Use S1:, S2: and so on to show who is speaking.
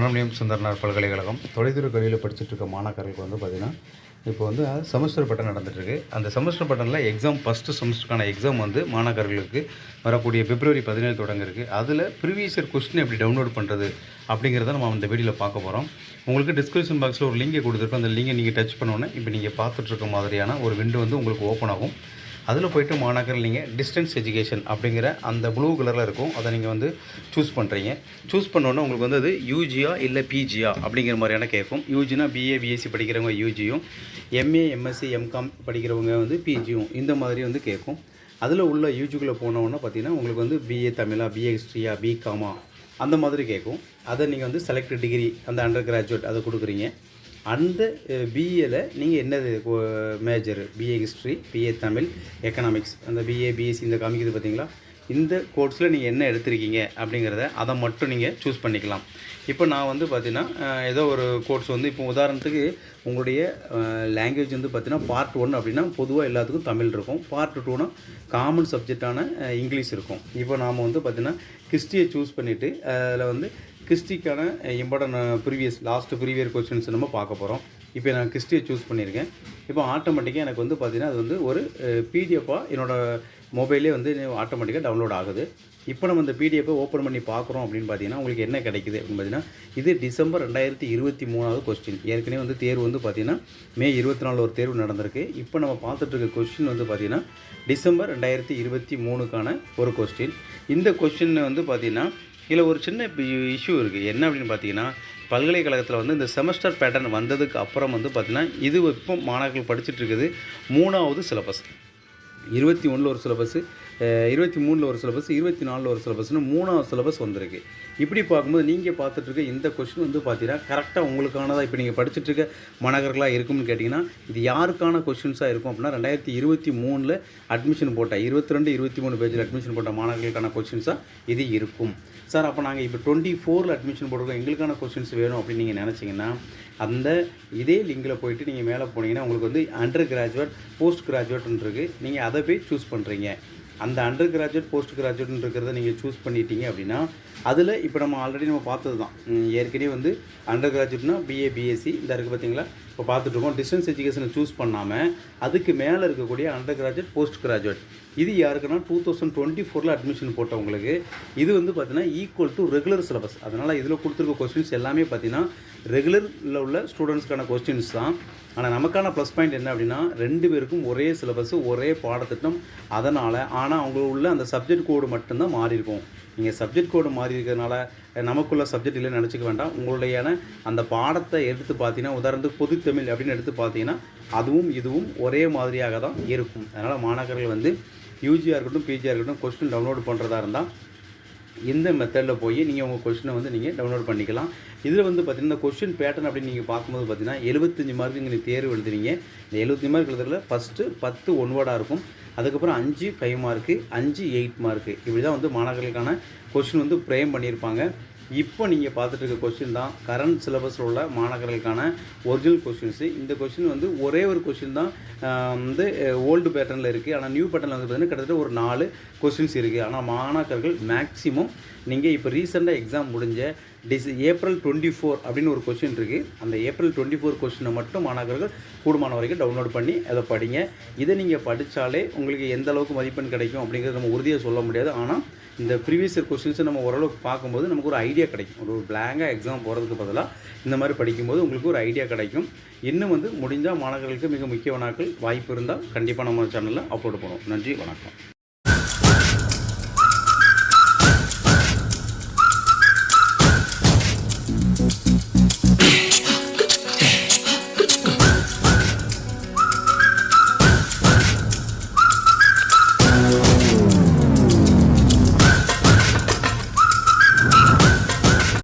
S1: மனோன்மணியம் சுந்தரனார் பல்கலைக்கழகம் தொலைதூர கல்வியில் படிச்சுட்டு இருக்க மாணாக்கர்களுக்கு வந்து பார்த்திங்கன்னா இப்போ வந்து செமஸ்டர் பட்டன் நடந்துகிட்ருக்கு அந்த செமஸ்டர் பட்டனில் எக்ஸாம் ஃபஸ்ட்டு செமஸ்டருக்கான எக்ஸாம் வந்து மாணாக்கர்களுக்கு வரக்கூடிய பிப்ரவரி பதினேழு தொடங்க இருக்குது அதில் ப்ரீவியஸ் இயர் கொஸ்டின் எப்படி டவுன்லோட் பண்ணுறது அப்படிங்கிறத நம்ம அந்த வீடியோவில் பார்க்க போகிறோம் உங்களுக்கு டிஸ்கிரிப்ஷன் பாக்ஸில் ஒரு லிங்கை கொடுத்துருக்கோம். அந்த லிங்கை நீங்கள் டச் பண்ணோன்னே இப்போ நீங்கள் பார்த்துட்ருக்க மாதிரியான ஒரு விண்டோ வந்து உங்களுக்கு ஓப்பன் ஆகும். அதில் போயிட்டு மாணாக்கர் நீங்கள் டிஸ்டன்ஸ் எஜுகேஷன் அப்படிங்கிற அந்த ப்ளூ கலரில் இருக்கும். அதை நீங்கள் வந்து சூஸ் பண்ணுறீங்க சூஸ் பண்ணோன்னே உங்களுக்கு வந்து அது யூஜியா இல்லை பிஜியா அப்படிங்கிற மாதிரியான கேட்கும் யூஜினா பிஏ பிஎஸ்சி படிக்கிறவங்க யூஜியும் எம்ஏ எம்எஸ்சி எம்காம் படிக்கிறவங்க வந்து பிஜியும் இந்த மாதிரி வந்து கேட்கும் அதில் உள்ள யூஜிக்குள்ளே போனோன்னா பார்த்தீங்கன்னா உங்களுக்கு வந்து பிஏ தமிழா பிஏ ஹிஸ்ட்ரியா பிகாமா அந்த மாதிரி கேட்கும் அதை நீங்கள் வந்து செலக்ட் டிகிரி அந்த அண்டர் கிராஜுவேட் அதை கொடுக்குறீங்க. அந்த பிஏல நீங்கள் என்னது major BA history BA Tamil economics அந்த பிஏ பிஎஸ்சி இந்த காமிக்குது பார்த்தீங்களா இந்த கோர்ஸில் நீங்கள் என்ன எடுத்திருக்கீங்க அப்படிங்கிறத அதை மட்டும் நீங்கள் சூஸ் பண்ணிக்கலாம். இப்போ நான் வந்து பார்த்தீங்கன்னா ஏதோ ஒரு கோர்ஸ் வந்து இப்போ உதாரணத்துக்கு உங்களுடைய லாங்குவேஜ் வந்து பார்த்தீங்கன்னா பார்ட் ஒன் அப்படின்னா பொதுவாக எல்லாத்துக்கும் தமிழ் இருக்கும். பார்ட் டூனா காமன் சப்ஜெக்டான இங்கிலீஷ் இருக்கும். இப்போ நாம் வந்து பார்த்தீங்கன்னா ஹிஸ்ட்ரியை சூஸ் பண்ணிவிட்டு அதில் வந்து கிறிஸ்டிக்கான important previous last previous questions நம்ம பார்க்க போகிறோம் இப்போ நான் கிறிஸ்டியை சூஸ் பண்ணியிருக்கேன். இப்போ ஆட்டோமேட்டிக்காக எனக்கு வந்து பார்த்தீங்கன்னா அது வந்து ஒரு பிடிஎஃபாக என்னோடய மொபைலே வந்து ஆட்டோமேட்டிக்காக டவுன்லோட் ஆகுது. இப்போ நம்ம இந்த பிடிஎஃப்பை ஓப்பன் பண்ணி பார்க்குறோம் அப்படின்னு பார்த்தீங்கன்னா உங்களுக்கு என்ன கிடைக்குது அப்படின்னு பார்த்தீங்கன்னா இது டிசம்பர் ரெண்டாயிரத்தி இருபத்தி மூணாவது கொஸ்டின் ஏற்கனவே வந்து தேர்வு வந்து பார்த்தீங்கன்னா மே இருபத்தி நாலு ஒரு தேர்வு நடந்திருக்கு. இப்போ நம்ம பார்த்துட்டு இருக்க கொஸ்டின் வந்து பார்த்தீங்கன்னா டிசம்பர் ரெண்டாயிரத்தி இருபத்தி மூணுக்கான ஒரு கொஸ்டின் இந்த கொஸ்டின் வந்து பார்த்தீங்கன்னா இதில் ஒரு சின்ன இஷ்யூ இருக்குது என்ன அப்படின்னு பார்த்தீங்கன்னா பல்கலைக்கழகத்தில் வந்து இந்த செமஸ்டர் பேட்டர்ன் வந்ததுக்கு அப்புறம் வந்து பார்த்திங்கன்னா இது இப்போ மாணவர்கள் படிச்சுட்டு இருக்குது. மூணாவது சிலபஸ் இருபத்தி ஒன்றில் ஒரு சிலபஸ்ஸு இருபத்தி மூணில் ஒரு சிலபஸ் இருபத்தி நாலில் ஒரு சிலபஸ்னு மூணாவது சிலபஸ் வந்திருக்கு. இப்படி பார்க்கும்போது நீங்கள் பார்த்துட்ருக்க இந்த கொஷின் வந்து பார்த்தீங்கன்னா கரெக்டாக உங்களுக்கானதாக இப்போ நீங்கள் படிச்சுட்ருக்க மாணவர்களாக இருக்கும்னு கேட்டிங்கன்னா இது யாருக்கான கொஷின்ஸாக இருக்கும் அப்படின்னா ரெண்டாயிரத்தி இருபத்தி மூணில் அட்மிஷன் போட்ட இருபத்தி ரெண்டு இருபத்தி மூணு பேஜில் அட்மிஷன் போட்ட மாணவர்களுக்கான கொஷின்ஸாக இது இருக்கும். சார் அப்போ நாங்கள் இப்போ டுவெண்ட்டி ஃபோரில் அட்மிஷன் போட்டிருக்கோம். எங்களுக்கான கொஷின்ஸ் வேணும் அப்படின்னு நீங்கள் நினச்சிங்கன்னா அந்த இதே லிங்கில் போயிட்டு நீங்கள் மேலே போனீங்கன்னா உங்களுக்கு வந்து அண்டர் கிராஜுவேட் போஸ்ட் கிராஜுவேட்னு நீங்கள் அதை போய் சூஸ் பண்ணுறீங்க அந்த அண்டர் கிராஜுவேட் போஸ்ட் கிராஜுவேட்னு இருக்கிறத நீங்கள் சூஸ் பண்ணிட்டீங்க அப்படின்னா அதில் இப்போ நம்ம ஆல்ரெடி நம்ம பார்த்தது தான் ஏற்கனவே வந்து அண்டர் கிராஜுவேட்னா பிஏ பிஎஸ்சி இந்த இருக்குது பார்த்தீங்களா இப்போ பார்த்துட்ருக்கோம். டிஸ்டன்ஸ் எஜுகேஷனை சூஸ் பண்ணாமல் அதுக்கு மேலே இருக்கக்கூடிய அண்டர் கிராஜுவேட் போஸ்ட் கிராஜுவேட் இது யாருக்குன்னா டூ தௌசண்ட் டுவெண்ட்டி ஃபோரில் அட்மிஷன் போட்டவங்களுக்கு இது வந்து பார்த்தீங்கன்னா ஈக்குவல் டு ரெகுலர் சிலபஸ் அதனால் இதில் கொடுத்துருக்க கொஸ்டின்ஸ் எல்லாமே பார்த்தீங்கன்னா ரெகுலரில் உள்ள ஸ்டூடெண்ட்ஸ்க்கான கொஸ்டின்ஸ் தான். ஆனால் நமக்கான ப்ளஸ் பாயிண்ட் என்ன அப்படின்னா ரெண்டு பேருக்கும் ஒரே சிலபஸ் ஒரே பாடத்திட்டம். அதனால் ஆனால் அவங்க உள்ள அந்த சப்ஜெக்ட் கோடு மட்டும்தான் மாறி இருக்கும். நீங்கள் சப்ஜெக்ட் கோடு மாறி இருக்கிறதுனால நமக்குள்ள சப்ஜெக்ட் இல்லைன்னு நினச்சிக்க வேண்டாம். உங்களுடையான அந்த பாடத்தை எடுத்து பார்த்தீங்கன்னா உதாரணத்துக்கு பொதுத்தமிழ் அப்படின்னு எடுத்து பார்த்தீங்கன்னா அதுவும் இதுவும் ஒரே மாதிரியாக தான் இருக்கும். அதனால் மாணாக்கர்கள் வந்து யூஜியாக இருக்கட்டும் பிஜியாக இருக்கட்டும் கொஸ்டின் டவுன்லோட் பண்ணுறதா இருந்தால் இந்த மெத்தடில் போய் நீங்கள் உங்கள் கொஷினை வந்து நீங்கள் டவுன்லோட் பண்ணிக்கலாம். இதில் வந்து பார்த்தீங்கன்னா இந்த கொஸ்டின் பேட்டர்ன் அப்படின்னு நீங்கள் பார்க்கும்போது பார்த்தீங்கன்னா எழுபத்தஞ்சு மார்க்கு நீங்கள் தேர்வு எழுதுவீங்க இந்த எழுபத்தஞ்சு மார்க் எழுதுறதுல ஃபஸ்ட்டு பத்து ஒன்வேர்டாக இருக்கும். அதுக்கப்புறம் அஞ்சு ஃபைவ் மார்க்கு அஞ்சு எயிட் மார்க்கு இப்படி தான் வந்து மாணவர்களுக்கான கொஸ்டின் வந்து ஃப்ரேம் பண்ணியிருப்பாங்க. இப்போ நீங்கள் பார்த்துட்டு இருக்க கொஸ்டின் தான் கரண்ட் சிலபஸில் உள்ள மாணவர்களுக்கான ஒரிஜினல் கொஸ்டின்ஸு இந்த கொஸ்டின் வந்து ஒரே ஒரு கொஸ்டின் தான் வந்து ஓல்டு பேட்டர்னில் இருக்குது ஆனால் நியூ பேட்டர்னில் வந்து பார்த்தீங்கன்னா கிட்டத்தட்ட ஒரு நாலு கொஸ்டின்ஸ் இருக்குது ஆனால் மாணாக்கர்கள் மேக்ஸிமம் நீங்கள் இப்போ ரீசெண்டாக எக்ஸாம் முடிஞ்ச டிஸ் ஏப்ரல் டுவெண்ட்டி ஃபோர் அப்படின்னு ஒரு கொஸ்டின் இருக்குது அந்த ஏப்ரல் டுவெண்ட்டி ஃபோர் கொஸ்டினை மட்டும் மாணவர்கள் கூடுமான வரைக்கும் டவுன்லோட் பண்ணி அதை படிங்க. இதை நீங்கள் படித்தாலே உங்களுக்கு எந்த அளவுக்கு மதிப்பெண் கிடைக்கும் அப்படிங்கிறது நம்ம உறுதியாக சொல்ல முடியாது. ஆனால் இந்த ப்ரீவியஸ் இயர் கொஸ்டின்ஸை நம்ம ஓரளவுக்கு பார்க்கும்போது நமக்கு ஒரு ஐடியா கிடைக்கும். ஒரு பிளாங்காக எக்ஸாம் போகிறதுக்கு பதிலாக இந்த மாதிரி படிக்கும்போது உங்களுக்கு ஒரு ஐடியா கிடைக்கும். இன்னும் வந்து முடிஞ்சால் மாணவர்களுக்கு மிக முக்கிய வினாக்கள் வாய்ப்பு இருந்தால் கண்டிப்பாக நம்ம சேனலில் அப்லோட் பண்ணுவோம். நன்றி வணக்கம்.